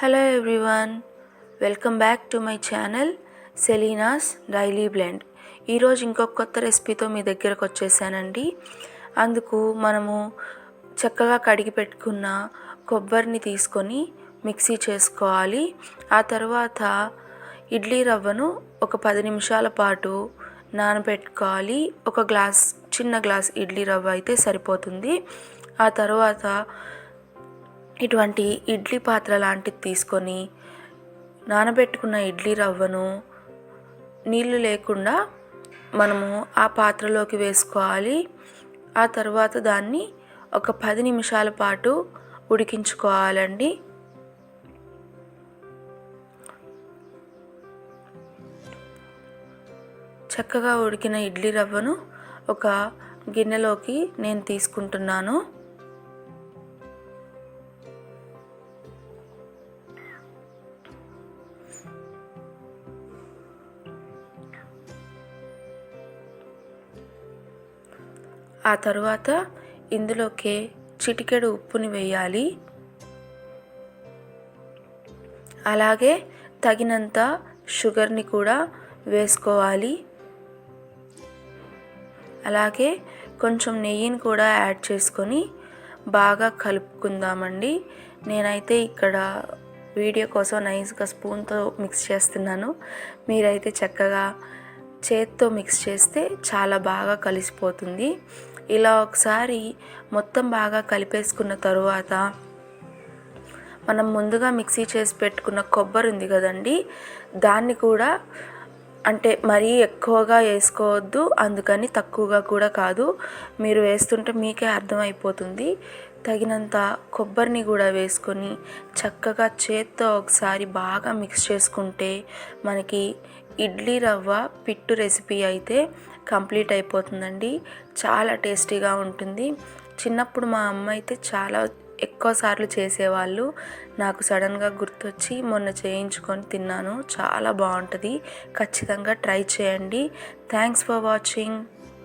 Hello everyone welcome back to my channel Selina's daily blend ఈరోజు ఇంకొక కొత్త రెసిపీతో మీ దగ్గరకు వచ్చేసానండి. అందుకు మనము చక్కగా కడిగి పెట్టుకున్న కొబ్బరిని తీసుకొని మిక్సీ చేసుకోవాలి. ఆ తర్వాత ఇడ్లీ రవ్వను ఒక పది నిమిషాల పాటు నానబెట్టుకోవాలి. ఒక గ్లాస్ చిన్న గ్లాస్ ఇడ్లీ రవ్వ అయితే సరిపోతుంది. ఆ తర్వాత ఇటువంటి ఇడ్లీ పాత్ర లాంటిది తీసుకొని నానబెట్టుకున్న ఇడ్లీ రవ్వను నీళ్ళు లేకుండా మనము ఆ పాత్రలోకి వేసుకోవాలి. ఆ తర్వాత దాన్ని ఒక పది నిమిషాల పాటు ఉడికించుకోవాలండి. చక్కగా ఉడికిన ఇడ్లీ రవ్వను ఒక గిన్నెలోకి నేను తీసుకుంటున్నాను. ఆ తరువాత ఇందులోకి చిటికెడు ఉప్పుని వేయాలి. అలాగే తగినంత షుగర్ని కూడా వేసుకోవాలి. అలాగే కొంచెం నెయ్యిని కూడా యాడ్ చేసుకొని బాగా కలుపుకుందామండి. నేనైతే ఇక్కడ వీడియో కోసం నైస్గా స్పూన్తో మిక్స్ చేస్తున్నాను. మీరైతే చక్కగా చేత్తో మిక్స్ చేస్తే చాలా బాగా కలిసిపోతుంది. ఇలా ఒకసారి మొత్తం బాగా కలిపేసుకున్న తరువాత మనం ముందుగా మిక్సీ చేసి పెట్టుకున్న కొబ్బరి ఉంది కదండి దాన్ని కూడా అంటే మరీ ఎక్కువగా వేసుకోవద్దు అందుకని తక్కువగా కూడా కాదు. మీరు వేస్తుంటే మీకే అర్థమైపోతుంది. తగినంత కొబ్బరిని కూడా వేసుకొని చక్కగా చేత్తో ఒకసారి బాగా మిక్స్ చేసుకుంటే మనకి ఇడ్లీ రవ్వ పిట్టు రెసిపీ అయితే కంప్లీట్ అయిపోతుందండి. చాలా టేస్టీగా ఉంటుంది. చిన్నప్పుడు మా అమ్మ అయితే చాలా ఎక్కువ సార్లు చేసేవాళ్ళు. నాకు సడన్గా గుర్తొచ్చి మొన్న చేయించుకొని తిన్నాను. చాలా బాగుంటుంది. ఖచ్చితంగా ట్రై చేయండి. Thanks for watching.